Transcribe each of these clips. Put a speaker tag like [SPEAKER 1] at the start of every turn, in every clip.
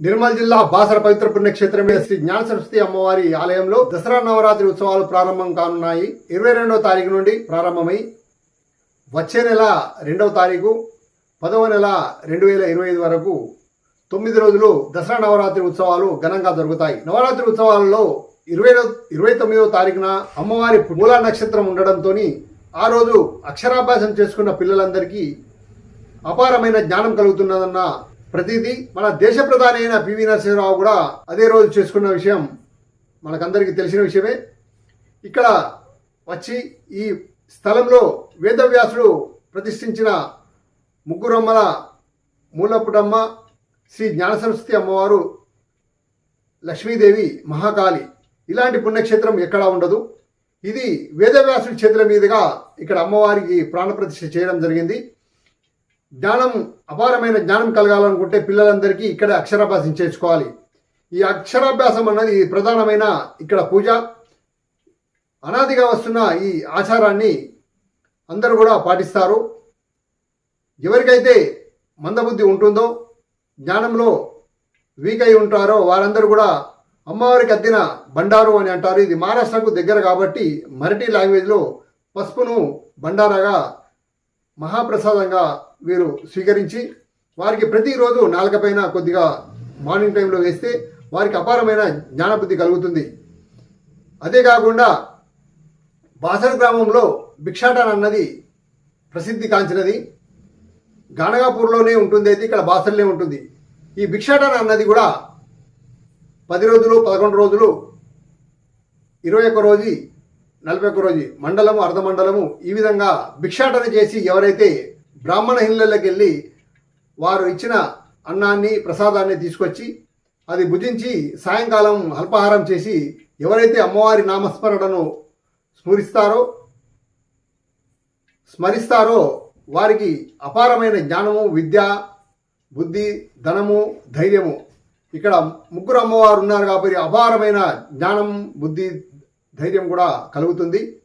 [SPEAKER 1] నిర్మల్ జిల్లా బాసర పవిత్ర పుణ్యక్షేత్రమే శ్రీ జ్ఞాన సరస్వతి అమ్మవారి ఆలయంలో దసరా నవరాత్రి ఉత్సవాలు ప్రారంభం కానున్నాయి. ఇరవై రెండవ తారీఖు నుండి ప్రారంభమై వచ్చే నెల రెండవ తారీఖు పదవ నెల రెండు వేల ఇరవై ఐదు వరకు తొమ్మిది రోజులు దసరా నవరాత్రి ఉత్సవాలు ఘనంగా జరుగుతాయి. నవరాత్రి ఉత్సవాలలో ఇరవై ఇరవై తొమ్మిదవ తారీఖున అమ్మవారి మూలా నక్షత్రం ఉండడంతో ఆ రోజు అక్షరాభ్యాసం చేసుకున్న పిల్లలందరికీ అపారమైన జ్ఞానం కలుగుతున్నదన్న ప్రతిదీ మన దేశ ప్రధాని అయిన పివి నరసింహరావు కూడా అదే రోజు చేసుకున్న విషయం మనకందరికీ తెలిసిన విషయమే. ఇక్కడ వచ్చి ఈ స్థలంలో వేదవ్యాసుడు ప్రతిష్ఠించిన ముగ్గురమ్మల మూలపుటమ్మ శ్రీ జ్ఞానసరస్వతి అమ్మవారు లక్ష్మీదేవి మహాకాళి. ఇలాంటి పుణ్యక్షేత్రం ఎక్కడా ఉండదు. ఇది వేదవ్యాసుడి చేతుల మీదుగా ఇక్కడ అమ్మవారికి ప్రాణప్రతిష్ఠ చేయడం జరిగింది. జ్ఞానం అపారమైన జ్ఞానం కలగాలనుకుంటే పిల్లలందరికీ ఇక్కడ అక్షరాభ్యాసం చేసుకోవాలి ఈ అక్షరాభ్యాసం అన్నది ప్రధానమైన ఇక్కడ పూజ. అనాదిగా వస్తున్న ఈ ఆచారాన్ని అందరూ కూడా పాటిస్తారు. ఎవరికైతే మందబుద్ధి ఉంటుందో జ్ఞానంలో వీక్ అయి ఉంటారో వారందరూ కూడా అమ్మవారికి అద్దిన బండారు అని అంటారు. ఇది మహారాష్ట్రకు దగ్గర కాబట్టి మరటి లాంగ్వేజ్లో పసుపును బండారాగా మహాప్రసాదంగా వీరు స్వీకరించి వారికి ప్రతిరోజు నాలుకపైన కొద్దిగా మార్నింగ్ టైంలో వేస్తే వారికి అపారమైన జ్ఞానబుద్ధి కలుగుతుంది. అదే కాకుండా బాసర గ్రామంలో భిక్షాటన అన్నది ప్రసిద్ధి కాంచినది. గానగాపూర్లోనే ఉంటుంది అయితే ఇక్కడ బాసర్లే ఉంటుంది. ఈ భిక్షాటన అన్నది కూడా పది రోజులు పదకొండు రోజులు ఇరవై ఒక్క రోజు నలభై ఒక్క రోజు మండలము అర్ధమండలము ఈ విధంగా భిక్షాటన చేసి ఎవరైతే బ్రాహ్మణ ఇళ్ళకి వెళ్ళి వారు ఇచ్చిన అన్నాన్ని ప్రసాదాన్ని తీసుకొచ్చి అది భుజించి సాయంకాలం అల్పాహారం చేసి ఎవరైతే అమ్మవారి నామస్మరణను స్మరిస్తారో స్మరిస్తారో వారికి అపారమైన జ్ఞానము విద్య బుద్ధి ధనము ధైర్యము. ఇక్కడ ముగ్గురు అమ్మవారు ఉన్నారు కాబట్టి అపారమైన జ్ఞానం బుద్ధి ధైర్యం కూడా కలుగుతుంది.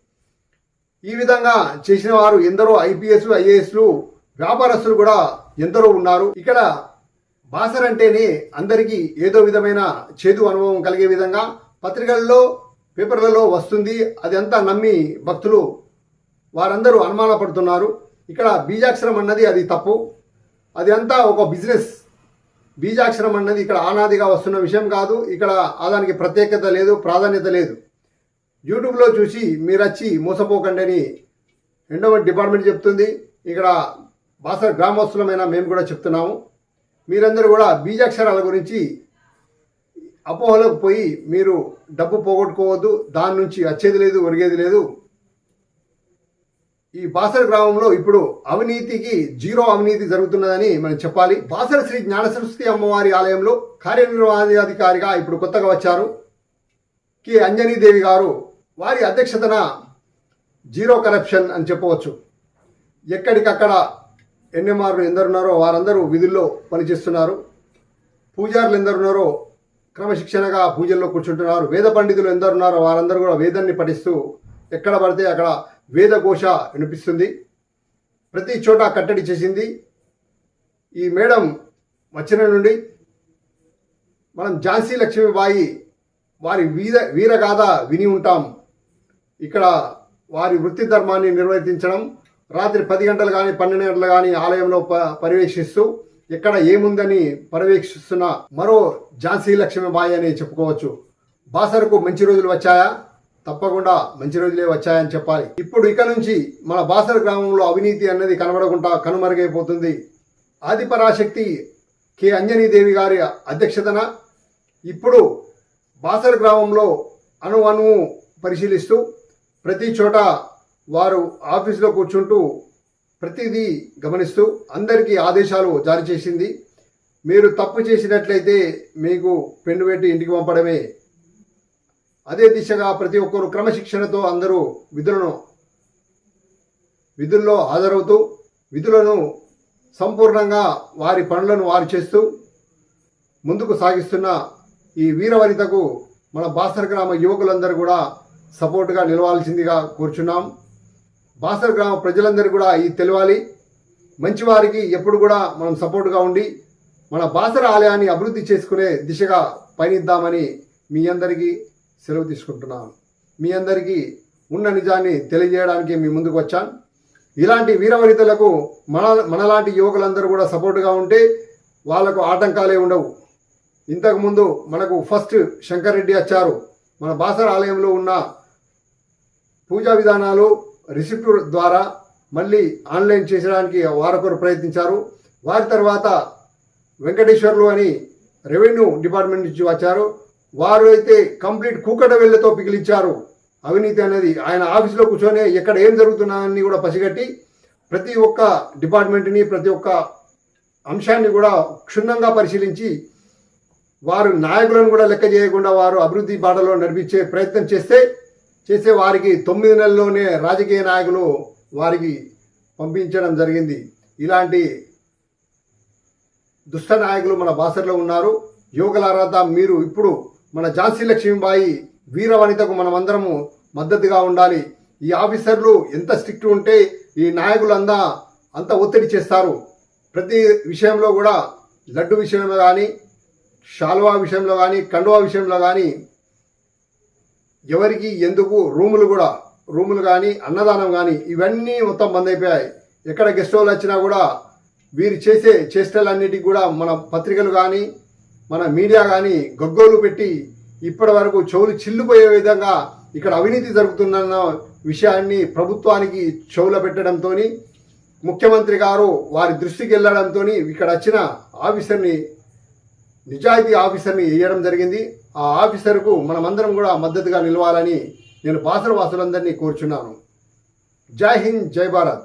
[SPEAKER 1] ఈ విధంగా చేసిన వారు ఎందరో ఐపీఎస్ ఐఏఎస్లు వ్యాపారస్తులు కూడా ఎందరో ఉన్నారు. ఇక్కడ బాసర్ అంటేనే అందరికీ ఏదో విధమైన చేదు అనుభవం కలిగే విధంగా పత్రికల్లో పేపర్లలో వస్తుంది. అది అంతా నమ్మి భక్తులు వారందరూ అనుమానపడుతున్నారు. ఇక్కడ బీజాక్షరం అన్నది అది తప్పు. అది అంతా ఒక బిజినెస్. బీజాక్షరం అన్నది ఇక్కడ ఆనాదిగా వస్తున్న విషయం కాదు. ఇక్కడ దానికి ప్రత్యేకత లేదు ప్రాధాన్యత లేదు. యూట్యూబ్లో చూసి మీరు వచ్చి మోసపోకండి అని ఎండోమెంట్ డిపార్ట్మెంట్ చెప్తుంది. ఇక్కడ బాసర గ్రామస్తులమైన మేము కూడా చెప్తున్నాము. మీరందరూ కూడా బీజాక్షరాల గురించి అపోహలకు పోయి మీరు డబ్బు పోగొట్టుకోవద్దు దాని నుంచి వచ్చేది లేదు ఒరిగేది లేదు. ఈ బాసర గ్రామంలో ఇప్పుడు అవినీతికి జీరో అవినీతి జరుగుతున్నదని మనం చెప్పాలి. బాసర శ్రీ జ్ఞాన సరస్వతి అమ్మవారి ఆలయంలో కార్యనిర్వహణాధికారిగా ఇప్పుడు కొత్తగా వచ్చారు. కె. అంజనీదేవి గారు వారి అధ్యక్షతన జీరో కరప్షన్ అని చెప్పవచ్చు. ఎక్కడికక్కడ ఎన్ఎంఆర్లు ఎందరున్నారో వారందరూ విధుల్లో పనిచేస్తున్నారు. పూజారులు ఎందరున్నారో క్రమశిక్షణగా పూజల్లో కూర్చుంటున్నారు. వేద పండితులు ఎందరున్నారో వారందరూ కూడా వేదాన్ని పఠిస్తూ ఎక్కడ పడితే అక్కడ వేద ఘోష వినిపిస్తుంది. ప్రతి చోట కట్టడి చేసింది. ఈ మేడం వచ్చిన నుండి మనం ఝాన్సీ లక్ష్మీబాయి వారి వీర వీరగాథ విని ఉంటాం. ఇక్కడ వారి వృత్తి ధర్మాన్ని నిర్వర్తించడం రాత్రి పది గంటలు కానీ పన్నెండు గంటలు కానీ ఆలయంలో ప పర్యవేక్షిస్తూ ఎక్కడ ఏముందని పర్యవేక్షిస్తున్న మరో ఝాన్సీ లక్ష్మీబాయి అని చెప్పుకోవచ్చు. బాసరకు మంచి రోజులు వచ్చాయా? తప్పకుండా మంచి రోజులే వచ్చాయని చెప్పాలి. ఇప్పుడు ఇక నుంచి మన బాసర గ్రామంలో అవినీతి అన్నది కనబడకుండా కనుమరుగైపోతుంది. ఆదిపరాశక్తి కె. అంజనీదేవి గారి అధ్యక్షతన ఇప్పుడు బాసర గ్రామంలో అణు అణువు పరిశీలిస్తూ ప్రతి చోట వారు ఆఫీసులో కూర్చుంటూ ప్రతిదీ గమనిస్తూ అందరికీ ఆదేశాలు జారీ చేసింది. మీరు తప్పు చేసినట్లయితే మీకు పెన్ను పెట్టి ఇంటికి పంపడమే. అదే దిశగా ప్రతి ఒక్కరు క్రమశిక్షణతో అందరూ విధులను విధుల్లో హాజరవుతూ విధులను సంపూర్ణంగా వారి పనులను వారు చేస్తూ ముందుకు సాగిస్తున్న ఈ వీరవనితకు మన బాసర గ్రామ యువకులందరూ కూడా సపోర్టుగా నిలవాల్సిందిగా కూర్చున్నాం. బాసర్ గ్రామ ప్రజలందరూ కూడా ఇది తెలియాలి. మంచివారికి ఎప్పుడు కూడా మనం సపోర్టుగా ఉండి మన బాసర ఆలయాన్ని అభివృద్ధి చేసుకునే దిశగా పయనిద్దామని మీ అందరికీ సెలవు తీసుకుంటున్నాను. మీ అందరికీ ఉన్న నిజాన్ని తెలియజేయడానికి మీ ముందుకు వచ్చాను. ఇలాంటి వీరవనితలకు మన మనలాంటి యువకులందరూ కూడా సపోర్టుగా ఉంటే వాళ్ళకు ఆటంకాలే ఉండవు. ఇంతకుముందు మనకు ఫస్ట్ శంకర్ రెడ్డి వచ్చారు. మన బాసర ఆలయంలో ఉన్న పూజా విధానాలు రిసిప్ట్ ద్వారా మళ్ళీ ఆన్లైన్ చేసడానికి వారొకరు ప్రయత్నించారు. వారి తర్వాత వెంకటేశ్వర్లు అని రెవెన్యూ డిపార్ట్మెంట్ నుంచి వచ్చారు. వారు అయితే కంప్లీట్ కూకట వెళ్ళతో పిగిలిచ్చారు. అవినీతి అనేది ఆయన ఆఫీసులో కూర్చొని ఎక్కడ ఏం జరుగుతున్నాయని కూడా పసిగట్టి ప్రతి ఒక్క డిపార్ట్మెంట్ని ప్రతి ఒక్క అంశాన్ని కూడా క్షుణ్ణంగా పరిశీలించి వారు నాయకులను కూడా లెక్క చేయకుండా వారు అభివృద్ధి బాటలో నడిపించే ప్రయత్నం చేస్తే చేసే వారికి తొమ్మిది నెలల్లోనే రాజకీయ నాయకులు వారికి పంపించడం జరిగింది. ఇలాంటి దుష్ట నాయకులు మన బాసర్లో ఉన్నారు. యువకులారాత మీరు ఇప్పుడు మన ఝాన్సీ లక్ష్మీబాయి వీర వనితకు మనమందరము మద్దతుగా ఉండాలి. ఈ ఆఫీసర్లు ఎంత స్ట్రిక్ట్ ఉంటే ఈ నాయకులందా అంత ఒత్తిడి చేస్తారు. ప్రతి విషయంలో కూడా లడ్డు విషయంలో కానీ షాల్వా విషయంలో కానీ కండువా విషయంలో కానీ ఎవరికి ఎందుకు రూములు కూడా రూములు కానీ అన్నదానం కానీ ఇవన్నీ మొత్తం బంద్ అయిపోయాయి. ఎక్కడ గెస్ట్ హౌల్ వచ్చినా కూడా వీరు చేసే చేష్టలన్నిటికి కూడా మన పత్రికలు కానీ మన మీడియా కానీ గగ్గోలు పెట్టి ఇప్పటి వరకు చెవులు చిల్లుపోయే విధంగా ఇక్కడ అవినీతి జరుగుతుందన్న విషయాన్ని ప్రభుత్వానికి చెవుల పెట్టడంతో ముఖ్యమంత్రి గారు వారి దృష్టికి వెళ్ళడంతో ఇక్కడ వచ్చిన ఆఫీసర్ని నిజాయితీ ఆఫీసర్ని వేయడం జరిగింది. ఆ ఆఫీసర్కు మనమందరం కూడా మద్దతుగా నిలవాలని నేను బాసర వాసులందరినీ కోరుచున్నాను. జై హింద్ జై భారత్.